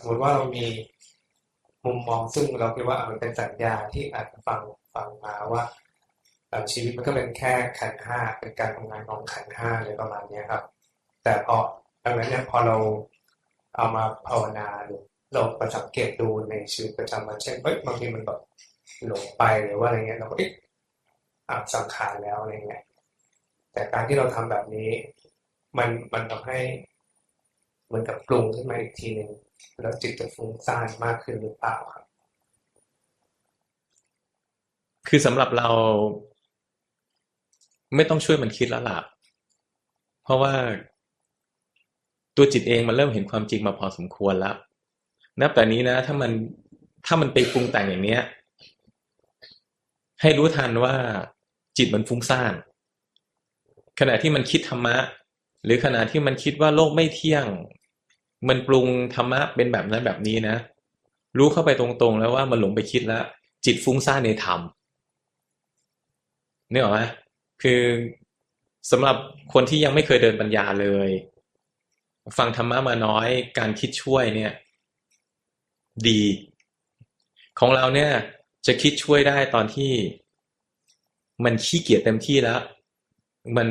สมมติว่าเรามีมุมมองซึ่งเราคิดว่ามันเป็นสัญญาที่อาจจะฟังฟังมาว่าชีวิตมันก็เป็นแค่ขันห้าเป็นการทำงานของขันห้าเลยประมาณเนี้ยครับ แต่พอดังนั้นเนี่ยพอเราเอามาภาวนาหรือเราไปสังเกตดูในชีวิตประจำวันเช่นเอ้ยบางทีมันแบบหลงไปหรือว่าอะไรเงี้ยเราก็เอ๊ะอะสังขารแล้วอะไรเงี้ยแต่การที่เราทำแบบนี้ มันมันทำให้เหมือนกับปรุงขึ้นมาอีกทีหนึ่ง แล้วจิตจะฟุ้งซ่านมากขึ้นหรือเปล่าครับ คือสำหรับเราไม่ต้องช่วยมันคิดแล้วล่ะ เพราะว่าตัวจิตเองมันเริ่มเห็นความจริงมาพอสมควรแล้วนับแต่นี้นะ ถ้ามันถ้ามันไปปรุงแต่งอย่างเนี้ย ให้รู้ทันว่าจิตมันฟุ้งซ่านขณะที่มันคิดธรรมะ หรือขณะที่มันคิดว่าโลกไม่เที่ยง มันปรุงธรรมะเป็นแบบนั้นแบบนี้นะ รู้เข้าไปตรงๆแล้วว่ามันหลงไปคิดแล้ว จิตฟุ้งซ่านในธรรมนี่หรอกไหมคือสำหรับคนที่ยังไม่เคยเดินปัญญาเลย ฟังธรรมะมาน้อยการคิดช่วยเนี่ย ดี ของเราเนี่ย จะคิดช่วยได้ตอนที่มันขี้เกียจเต็มที่แล้ว มัน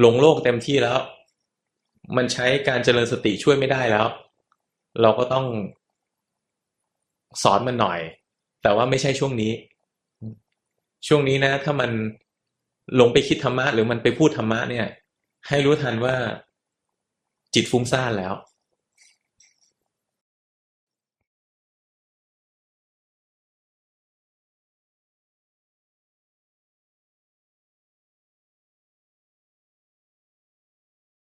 หลงโลกเต็มที่แล้ว มันใช้การเจริญสติช่วยไม่ได้แล้ว เราก็ต้องสอนมันหน่อย แต่ว่าไม่ใช่ช่วงนี้ ช่วงนี้นะ ถ้ามันหลงไปคิดธรรมะหรือมันไปพูดธรรมะเนี่ย ให้รู้ทันว่าจิตฟุ้งซ่านแล้ว